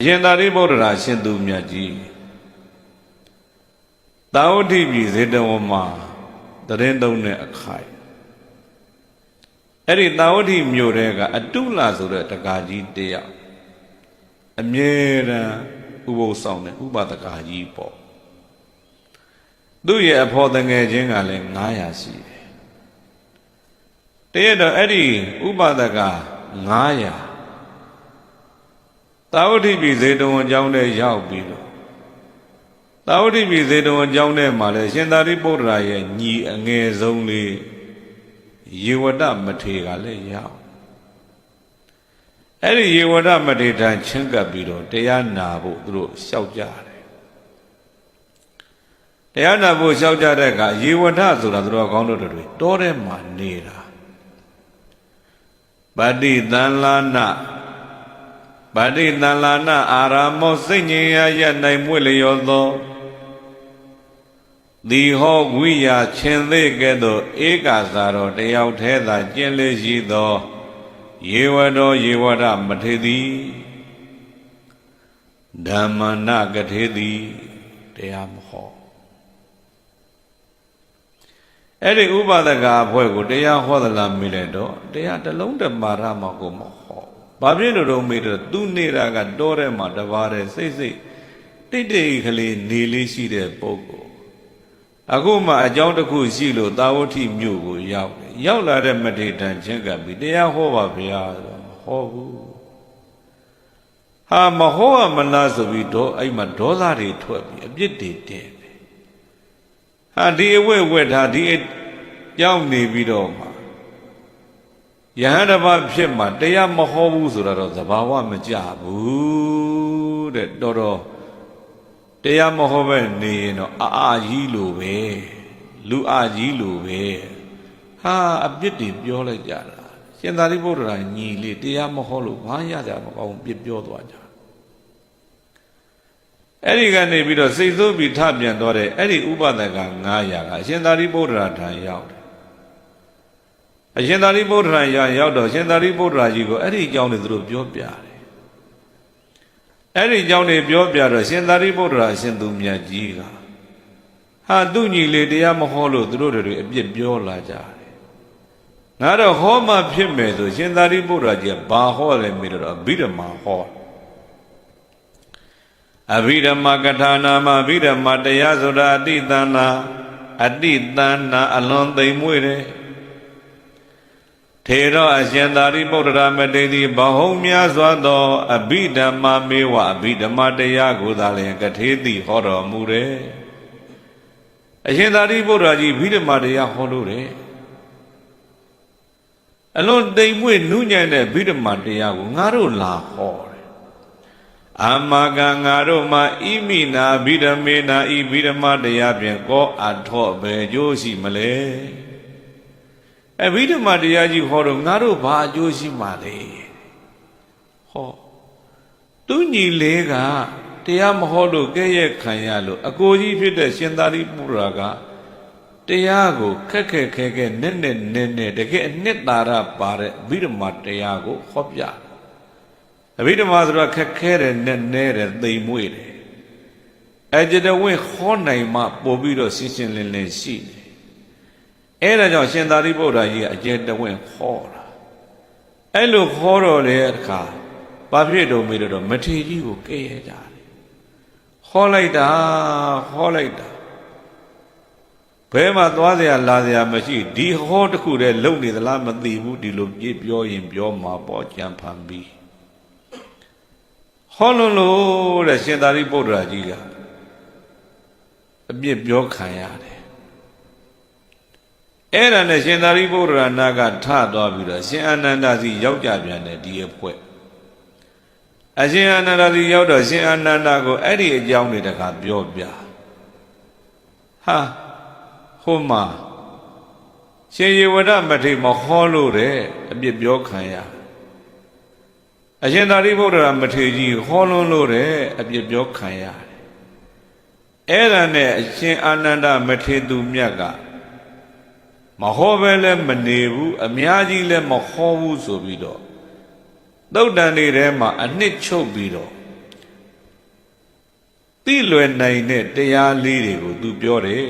အရှင်သာရိပုတ္တရာရှင်သူမြတ်ကြီးသာဝတိပြည်ဇေတဝမှာတရင်သုံးတဲ့အခိုက်အဲ့ဒီသာဝတိမြို့တဲကအတုလဆိုတဲ့တကာကြီးတယောက်အမြဲတမ်းဥပုသ်ဆောင်တဲ့ဥပဒကာကြီးပေါ့သူ့ရဲ့အဖော်တငယ်ချင်းကလည်း900ရှိတယ်တရက်တော့အဲ့ဒီဥပဒကာ900 သာဝတိပြည်ဇေတဝန်ကျောင်းထဲရောက်ပြီးတော့သာဝတိပြည်ဇေတဝန်ကျောင်းထဲမှာလဲရှင်သာရိပုတ္တရာရဲ့ညီအငယ်ဆုံးလေးယေဝတမထေရကလည်းရောက်အဲ့ဒီယေဝတမထေရထံချင်းကပ်ပြီးတော့တရားနာဖို့သူတို့လျှောက်ကြတယ်တရားနာဖို့လျှောက်ကြတဲ့အခါယေဝတဆိုတာသူတို့ကောင်းတို့တွေတောထဲမှာနေတာဗတ္တိတန်လာနာ ဗတ္တိတန်လာနာအာရာမောစိတ်ငြိမ်ရာရနိုင်မွေ့လျောသောဒီဟောဝိယာရှင်သေးကဲ့သို့ဧကာစာတော်တယောက်ထဲသာကျင့်လေရှိသောယေဝတော်ယေဝရမထေသည်ဓမ္မနာကထေသည်တရားမဟောအဲ့ဒီဥပဒကအဖွဲ့ကိုတရားဟောသလားမေးလိုက်တော့တရားတစ်လုံးတမာရမှာကိုမဟော ဘာဖြစ်လို့တော့မေးတော့သူနေတာကတောထဲမှာတပါးတဲ့စိတ်စိတ်တိတ်တိတ်ကလေးနေလေးရှိတဲ့ပုဂ္ဂိုလ်အခုမှအကြောင်းတစ်ခုရှိလို့သာဝတိမြို့ကိုရောက်တယ်ရောက်လာတဲ့မထေရန်ချင်းကပြီးတရားဟောပါဗျာဆိုတော့မဟောဘူးဟာမဟောရမလားဆိုပြီးတော့အဲ့မှာဒေါသတွေထွက်ပြီးအပြစ်တွေတင်တယ်ဟာဒီအဝဲဝဲထားဒီကြောင်းနေပြီးတော့မှ ယဟန်တစ်ပါးဖြစ်မှတရားမဟောဘူးဆိုတာတော့သဘာဝမကြဘူးတဲ့တော်တော်တရားမဟောပဲနေရင်တော့အာအာကြီးလိုပဲလူအာကြီးလိုပဲဟာအပြစ်တွေပြောလိုက်ကြတာရှင်သာရိပုတ္တရာညီလေးတရားမဟောလို့ဘာရကြမကောင်းပြစ်ပြောသွားကြအဲ့ဒီကနေပြီးတော့စိတ်ဆိုးပြီးထပြန်သွားတဲ့အဲ့ဒီဥပဒက900ကအရှင်သာရိပုတ္တရာထံရောက်တယ် အရှင်သာရိပုတ္တရာရရောက်တော့ရှင်သာရိပုတ္တရာကြီးကိုအဲ့ဒီအကြောင်းတွေသူတို့ပြောပြတယ်အဲ့ဒီအကြောင်းတွေပြောပြတော့ရှင်သာရိပုတ္တရာအရှင်သူမြတ်ကြီးကဟာသူညီလေးတရားမဟောလို့သူတို့တွေအပြစ်ပြောလာကြတယ်ငါတော့ဟောမှဖြစ်မယ်ဆိုရှင်သာရိပုတ္တရာကြီးကဘာဟောလဲမေးတော့အဘိဓမ္မာဟောအဘိဓမ္မာကထာနာမအဘိဓမ္မာတရားဆိုတာအတိတန္နာအတိတန္နာအလွန်သိမ်မွေ့တယ် ထေရောအရှင်သာရိပုတ္တရာမတေတိဘဟုံများစွာသောအဘိဓမ္မာမေဝအဘိဓမ္မာတရားကိုသာလျှင်ကထေတိဟောတော်မူတယ်အရှင်သာရိပုတ္တရာကြီးဘိဓမ္မာတရားဟောလို့တယ်အလွန်တိမ်မွေ့နုညံ့တဲ့ဘိဓမ္မာတရားကိုငါတို့လာဟောတယ်အမကငါတို့မှာဣမိနာဘိဓမေနာဤဘိဓမ္မာတရားဖြင့်ကောအထော့ပဲကြိုးရှိမလဲ အဘိဓမ္မာတရားကြီးဟောတော့ငါတို့ဘာအကျိုးရှိမှာလဲဟောသူညီလေးကတရားမဟောလို့ကဲ့ရဲ့ခံရလို့အကိုကြီးဖြစ်တဲ့ရှင်သာရိပုတ္တရာကတရားကိုခက်ခက်ခဲခဲနဲ့နဲ့နဲ့နဲ့တကယ်အနှစ်သာရပါတဲ့အဘိဓမ္မာတရားကိုဟောပြအဘိဓမ္မာဆိုတာခက်ခဲတယ်နဲ့နဲ့တယ်သိမ်မွေ့တယ်အကြတဝင့်ဟောနိုင်မှပို့ပြီးတော့ရှင်းရှင်းလင်းလင်းရှိတယ် အဲ့ဒါကြောင့်ရှင်သာရိပုတ္တရာကြီးကအကျဉ်တဝင့်ခေါ်တာအဲ့လိုခေါ်တော့လေအခါဘာဖြစ်တော့မေးတော့မထေကြီးကိုကဲရကြတယ်ခေါ်လိုက်တာခေါ်လိုက်တာဘဲမှာသွားเสียလာเสียမရှိဒီဟောတစ်ခုတည်းလုံနေသလားမသိဘူးဒီလိုပြပြောရင်ပြောမှာပေါ့ကြံဖန်ပြီးဟောလွန်လို့တဲ့ရှင်သာရိပုတ္တရာကြီးကအပြစ်ပြောခံရတယ် အဲ့ဒါနဲ့ရှင်သာရိပုတ္တရာနာကထသွားပြီးတော့ရှင်အာနန္ဒာစီရောက်ကြပြန်တယ်ဒီအဖွဲ့အရှင်အာနန္ဒာစီရောက်တော့ရှင်အာနန္ဒာကိုအဲ့ဒီအကြောင်းတွေတခါပြောပြဟာဟိုမှာရှင်ယေဝဒမထေမဟောလို့တဲ့အပြစ်ပြောခံရအရှင်သာရိပုတ္တရာမထေကြီးဟောလွန်းလို့တဲ့အပြစ်ပြောခံရတယ်အဲ့ဒါနဲ့အရှင်အာနန္ဒမထေသူမြတ်က မဟောပဲလည်းမနေဘူးအများကြီးလည်းမဟောဘူးဆိုပြီးတော့သုတ်တန်တွေထဲမှာအနှစ်ချုပ်ပြီးတော့သိလွယ်နိုင်တဲ့တရားလေးတွေကိုသူပြောတယ်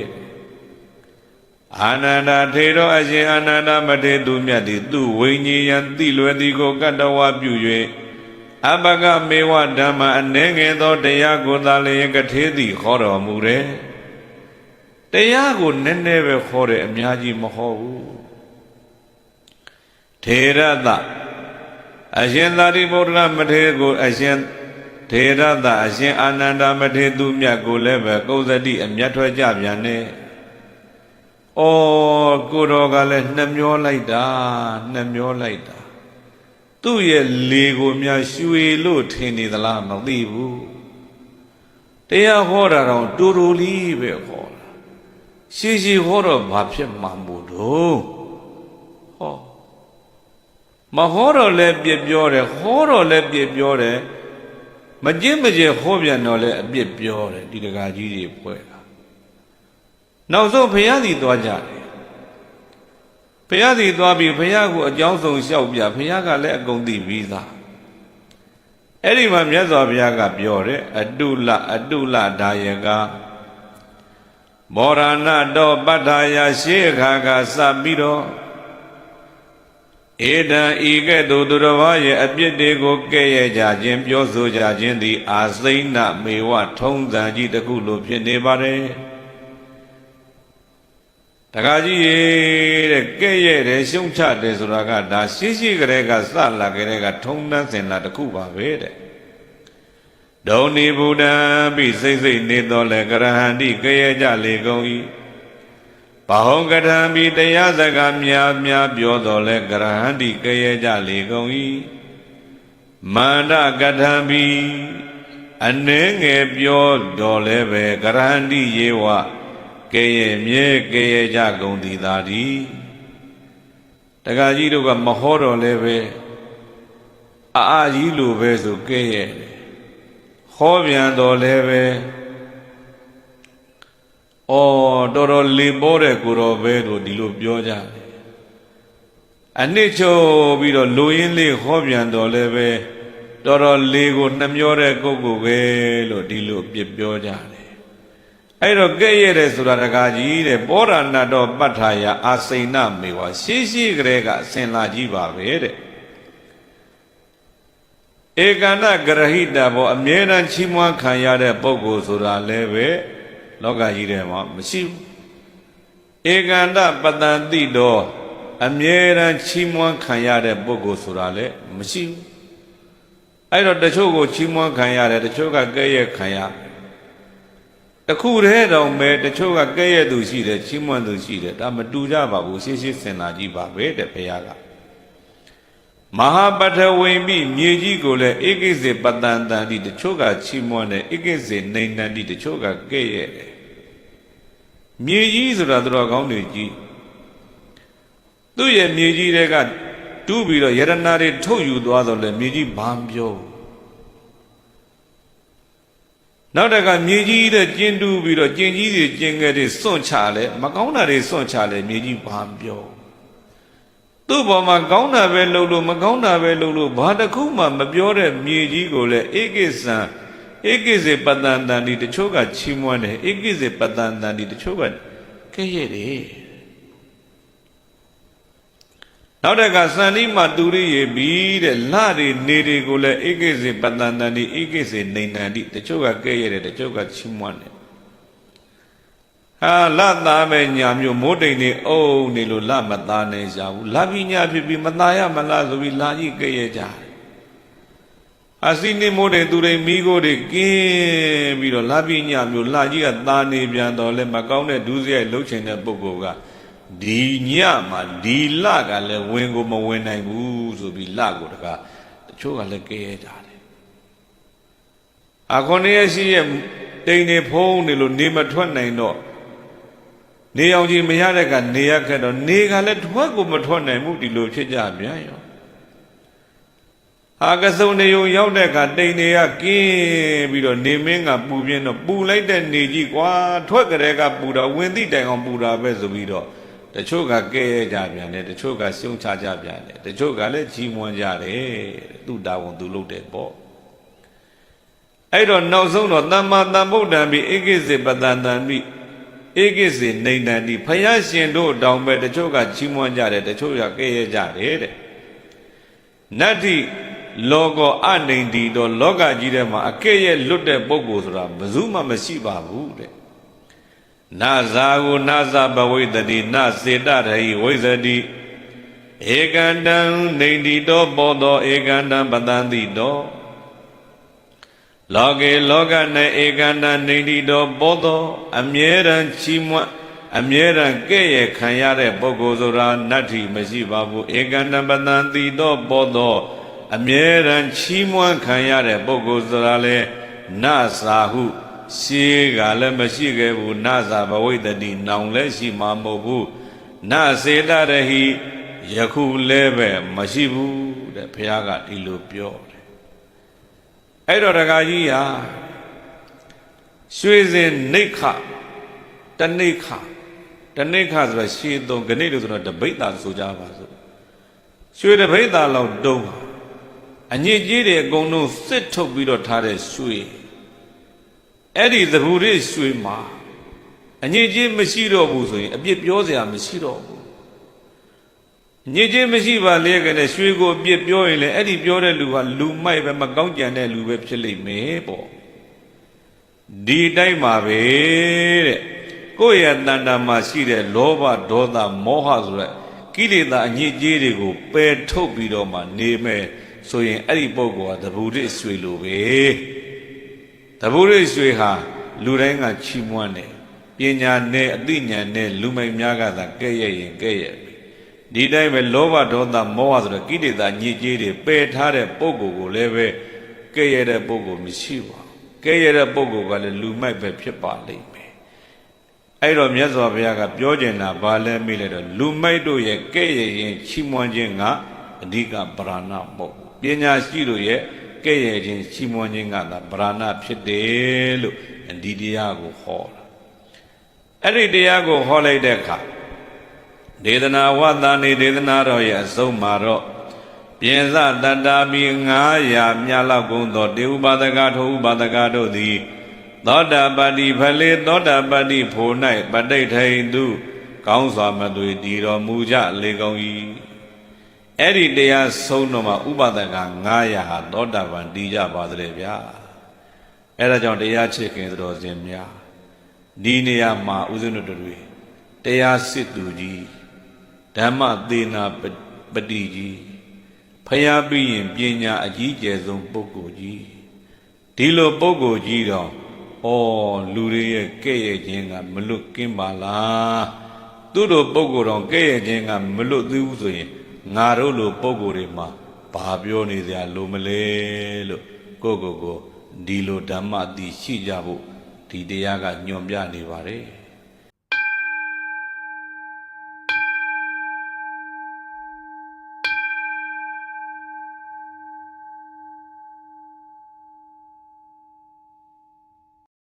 အာနန္ဒာထေရောအရှင်အာနန္ဒမထေသူမြတ်သည်သူဝိညာဉ်ယံသိလွယ်သည်ကိုကတ္တဝပြု၍အဘဂမေဝဓမ္မအနှဲငယ်သောတရားကိုသာလျင်ကထေသည်ခေါ်တော်မူတယ် တရားကိုနည်းနည်းပဲခေါ်တယ်အများကြီးမဟောဘူးထေရတအရှင်သာရိပုတ္တရမထေရကိုအရှင်ထေရတအရှင်အာနန္ဒမထေသူမြတ်ကိုလည်းပဲကုသတိအမျက်ထွက်ကြပြန်တယ်။အော်ကိုတော်ကလည်းနှမျောလိုက်တာနှမျောလိုက်တာ။သူ့ရဲ့လေကိုများရွှေလို့ထင်နေသလားမသိဘူး။တရားဟောတာတော့တူတူလေးပဲဟောတာ။ ရှည်ရှည်ဟောတော့ဘာဖြစ်မှမို့တော့ဟောမဟောတော့လည်းပြပြောတယ်ဟောတော့လည်းပြပြောတယ်မကျင့်မကျင့်ဟောပြန်တော့လည်းအပြစ်ပြောတယ်ဒီတကာကြီးတွေဖွဲ့တာနောက်ဆုံးဘုရားစီသွားကြတယ်ဘုရားစီသွားပြီးဘုရားကိုအကြောင်းဆုံးလျှောက်ပြဘုရားကလည်းအကုန်သိပြီးသားအဲ့ဒီမှာမြတ်စွာဘုရားကပြောတယ်အတုလအတုလဒါယက မောရဏတော်ပတ္ထာယရှေးအခါကစပြီးတော့ဧတံဤကဲ့သို့သူတော်ဘာရဲ့အပြစ်တွေကိုကဲ့ရဲ့ကြခြင်းပြောဆိုကြခြင်းသည်အာစိမ့်နမေဝထုံးစံကြီးတစ်ခုလိုဖြစ်နေပါတယ်တခါကြီးရေတဲ့ကဲ့ရဲ့တယ်ရှုံချတယ်ဆိုတာကဒါရှိရှိကလေးကစလာကလေးကထုံးတန်းစင်လာတစ်ခုပါပဲတဲ့ ဒုံနိဗုဒ္ဓံပိစိတ်စိတ်နေတော်လဲကရဟန္တိကဲ့ရဲ့ကြလေကုန်၏ဘာဟုံကထံမိတရားစကားများများပြောတော်လဲကရဟန္တိကရေကြလေကုန်၏မန္တကထံမိအနှဲငယ်ပြောတော်လဲပဲကရဟန္တိယေဝကရေမြဲကရေကြကုန်သည်သာဒီတခါကြီးတို့ကမဟောတော်လဲပဲအာအာကြီးလိုပဲဆိုကဲရဲ့ ဟောပြန်တော်လဲပဲ။အော်တော်တော်လေပေါ်တဲ့ကိုတော်ပဲလို့ဒီလိုပြောကြတယ်။အနှစ်ချုပ်ပြီးတော့လူရင်းလေးဟောပြန်တော်လည်းပဲတော်တော်လေကိုနှမျောတဲ့ကိုကိုပဲလို့ဒီလိုပြပြောကြတယ်။အဲ့တော့ကဲ့ရဲ့တဲ့ဆိုတာတကားကြီးတဲ့ပောရဏတော်ပဋ္ဌာယအာစိဏမေဝရှေးရှေးကလေးကအစင်လာကြီးပါပဲတဲ့။ ဧကန္တဂရဟိတဘောအမြဲတမ်းချီးမွမ်းခံရတဲ့ပုဂ္ဂိုလ်ဆိုတာလည်းပဲလောကကြီးထဲမှာမရှိဘူးဧကန္တပတန်တိတော်အမြဲတမ်းချီးမွမ်းခံရတဲ့ပုဂ္ဂိုလ်ဆိုတာလည်းမရှိဘူးအဲ့တော့တချို့ကိုချီးမွမ်းခံရတယ်တချို့ကကဲ့ရဲ့ခံရတခုတည်းတောင်ပဲတချို့ကကဲ့ရဲ့သူရှိတယ်ချီးမွမ်းသူရှိတယ်ဒါမတူကြပါဘူးရှေးရှေးစင်လာကြီးပါပဲတဲ့ဘုရားက မဟာပထဝီမိမြေကြီးကိုလည်းဧကိစေပတန်တန်ဒီတချို့ကချီးမွမ်းတယ်ဧကိစေနေနန်ဒီတချို့ကကဲ့ရဲ့တယ်မြေကြီးဆိုတာသူတော်ကောင်းတွေကြီးသူ့ရဲ့မြေကြီးတွေကတူးပြီးတော့ယရနာတွေထုတ်ယူသွားတော့လေမြေကြီးဘာမပြောနောက်တကမြေကြီးတဲ့ကျင်းတူးပြီးတော့ကျင်ကြီးတွေကျင်ငယ်တွေစွန့်ချလဲမကောင်းတာတွေစွန့်ချလဲမြေကြီးဘာမပြော သူ့ဘောမှာကောင်းတာပဲလုပ်လို့မကောင်းတာပဲလုပ်လို့ဘာတစ်ခုမှမပြောတဲ့မြေကြီးကိုလည်းဧကိစ္စံဧကိစေပတန်တန်ဒီတချို့ကချီးမွမ်းတယ်ဧကိစေပတန်တန်ဒီတချို့ကကဲ့ရဲ့တယ်နောက်တကစန္ဒီမှာတူရိရေပြီးတဲ့လတွေနေတွေကိုလည်းဧကိစေပတန်တန်ဒီဧကိစေနေနန္ဒီတချို့ကကဲ့ရဲ့တယ်တချို့ကချီးမွမ်းတယ် ဟာလသားမဲ့ညာမျိုးမိုးတိမ်နေအုံနေလို့လမသားနိုင်ကြဘူးလာပြီးညာဖြစ်ပြီးမသားရမလားဆိုပြီးလာကြီးကဲ့ရဲ့ကြတယ်အစီနေမိုးတဲ့သူတွေမိကိုတွေကင်းပြီးတော့လာပြညမျိုးလှကြီးကသာနေပြန်တော့လဲမကောင်းတဲ့ဒုစရိုက်လှုပ်ချင်တဲ့ပုဂ္ဂိုလ်ကဒီညမှာဒီလကလည်းဝင်ကိုမဝင်နိုင်ဘူးဆိုပြီးလကိုတကားတချို့ကလည်းကဲရကြတယ်အခုနေရရှိရဲ့တိမ်နေဖုံးနေလို့နေမထွက်နိုင်တော့ နေအောင်ကြီးမရတဲ့ကနေရခဲ့တော့နေကလည်းထွက်ကိုမထွက်နိုင်ဘူးဒီလိုဖြစ်ကြပြန်ရောဟာကစုံနေုံရောက်တဲ့အခါတိမ်တွေကကင်းပြီးတော့နေမင်းကပူပြင်းတော့ပူလိုက်တဲ့နေကြီးကွာထွက်ကြတဲ့ကပူတော့ဝင်သည့်တိုင်အောင်ပူတာပဲဆိုပြီးတော့တချို့ကကဲရကြပြန်တယ်တချို့ကရှုံချကြပြန်တယ်တချို့ကလည်းကြီးမွန်ကြတယ်သူ့တာဝန်သူလုပ်တယ်ပေါ့အဲ့တော့နောက်ဆုံးတော့သမ္မာသမ္ဗုဒ္ဓံပိဧကိစေပတန်တံပိ ဧကိစေနေတံတိဖယားရှင်တို့တောင်ပဲတချို့ကချီးမွမ်းကြတယ်တချို့ကကဲ့ရဲ့ကြတယ်တဲ့နတ္တိလောကောအနေတိတော့လောကကြီးထဲမှာအကဲ့ရဲ့လွတ်တဲ့ပုဂ္ဂိုလ်ဆိုတာဘယ်သူမှမရှိပါဘူးတဲ့နာဇာကိုနာဇဘဝိတတိနစေတရဟိဝိဇတိဧကန္တံနေတိတောဘောသောဧကန္တံပတန်တိတော လောကေလောက၌ဧကန္တနေတိတော်ဘောသောအမြဲတမ်းချီးမွမ်းအမြဲတမ်းကဲ့ရဲ့ခံရတဲ့ပုဂ္ဂိုလ်ဆိုတာနတ္ထိမရှိပါဘူးဧကန္တပတံတိတော်ဘောသောအမြဲတမ်းချီးမွမ်းခံရတဲ့ပုဂ္ဂိုလ်ဆိုတာလေနသာဟုရှေးကလည်းမရှိခဲ့ဘူးနသာဘဝိတ္တိနောင်လည်းရှိမှာမဟုတ်ဘူးနစေတရဟိယခုလည်းပဲမရှိဘူးတဲ့ဘုရားကဒီလိုပြောတယ် အဲ့တော့တခါကြီးဟာရွှေစင်နှိခတနှိခတနှိခဆိုတော့ရှေးသုံးဂဏိလို့ဆိုတော့တပိဋ္ဌာဆိုကြပါစို့ရွှေတပိဋ္ဌာလောက်တုံးအညစ်ကြေးတွေအကုန်လုံးစစ်ထုတ်ပြီးတော့ထားတဲ့ရွှေအဲ့ဒီသဘူရရွှေမှာအညစ်ကြေးမရှိတော့ဘူးဆိုရင်အပြစ်ပြောစရာမရှိတော့ဘူး ညစ်ကြေးမရှိပါလေကနဲ့ရွှေကိုအပြစ်ပြောရင်လည်းအဲ့ဒီပြောတဲ့လူကလူမိုက်ပဲမကောင်းကြံတဲ့လူပဲဖြစ်လိမ့်မယ်ပေါ့ဒီတိုင်းမှာပဲတဲ့ကိုယ့်ရဲ့တဏ္ဍာမှာရှိတဲ့လောဘဒေါသမောဟဆိုတဲ့ကိလေသာအညစ်အကြေးတွေကိုပယ်ထုတ်ပြီးတော့မှနေမယ်ဆိုရင်အဲ့ဒီပုဂ္ဂိုလ်ကသဘူရရွှေလိုပဲသဘူရရွှေဟာလူတိုင်းကချီးမွမ်းတယ်ပညာနဲ့အသိဉာဏ်နဲ့လူမိုက်များကသာကဲ့ရဲ့ရင်ကဲ့ရဲ့ပြီ ဒီတိုင်းပဲလောဘဒေါသမောဟဆိုတဲ့ကိလေသာညစ်ကြေးတွေပယ်ထားတဲ့ပုဂ္ဂိုလ်ကိုလည်းပဲကဲ့ရဲ့တဲ့ပုဂ္ဂိုလ်မရှိပါဘူးကဲ့ရဲ့တဲ့ပုဂ္ဂိုလ်ကလည်းလူမိုက်ပဲဖြစ်ပါလိမ့်မယ်အဲ့တော့မြတ်စွာဘုရားကပြောကျင်တာဘာလဲမေးလိုက်တော့လူမိုက်တို့ရဲ့ကဲ့ရဲ့ရင်ချီးမွမ်းခြင်းကအဓိကပရဏမဟုတ်ဘူးပညာရှိတို့ရဲ့ကဲ့ရဲ့ခြင်းချီးမွမ်းခြင်းကသာပရဏဖြစ်တယ်လို့ဒီတရားကိုဟောတာအဲ့ဒီတရားကိုဟောလိုက်တဲ့အခါ ဒေသနာဝတ္တနေဒေသနာတော်ရဲ့အဆုံးမှာတော့ပြင်စတတ္တာမီ900မြတ်လောက်ကုန်သောတေဥပါဒကထိုဥပါဒကတို့သည် သောတာပတ္တိဖလေသောတာပတ္တိဖို့၌ပဋိဋ္ဌိန်သူကောင်းစွာမသွေတည်တော်မူကြလေကုန်၏အဲ့ဒီတရားဆုံးတော့မှဥပါဒက900ဟာသောတာပန်တည်ကြပါသလေဗျာအဲ့ဒါကြောင့်တရားချစ်ခင်တော်စင်များဒီနေရာမှာဥစဉ်တို့တွေတရားစစ်သူကြီး ဓမ္မသေနာပတိကြီးဖျားပြီးရင်ပညာအကြီးကျယ်ဆုံးပုဂ္ဂိုလ်ကြီးဒီလိုပုဂ္ဂိုလ်ကြီးတော့ဩလူတွေရဲ့ကဲ့ရဲ့ခြင်းကမလွတ်ကင်းပါလားသူတို့ပုဂ္ဂိုလ်တော်ကဲ့ရဲ့ခြင်းကမလွတ်သေးဘူးဆိုရင်ငါတို့လိုပုဂ္ဂိုလ်တွေမှာဘာပြောနေစရာလိုမလဲလို့ကိုယ့်ကိုယ်ကိုဒီလိုဓမ္မအတိရှိကြဖို့ဒီတရားကညွန်ပြနေပါတယ်